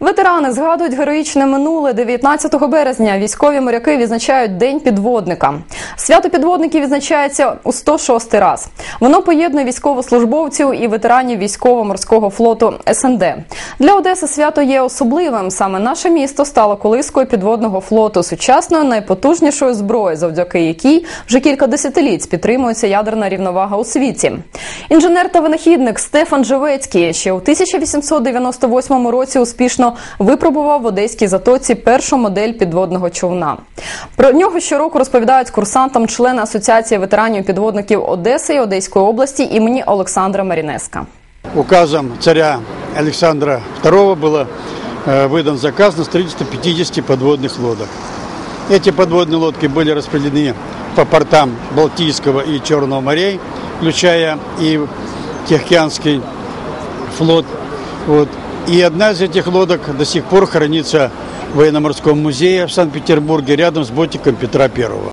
Ветерани згадують героїчне минуле 19 березня. Військові моряки відзначають День підводника. Свято підводників відзначається у 106 раз. Воно поєднує військовослужбовців і ветеранів військово-морського флоту СНД. Для Одеси свято є особливим. Саме наше місто стало колискою підводного флоту, сучасною найпотужнішою зброєю, завдяки якій вже кілька десятиліть підтримується ядерна рівновага у світі. Інженер та винахідник Стефан Живецький ще у 1898 році успішно випробував в одеській затоці першу модель підводного човна. Про нього щороку розповідають курсантам члени Асоціації ветеранів підводників Одеси і Одеської області імені Олександра Марінеска. Указом царя Александра II было э, выдан заказ на строительство 50 подводных лодок. Эти подводные лодки были распределены по портам Балтийского и Черного морей, включая и Тихоокеанский флот. Вот. И одна из этих лодок до сих пор хранится в военно-морском музее в Санкт-Петербурге рядом с ботиком Петра Первого.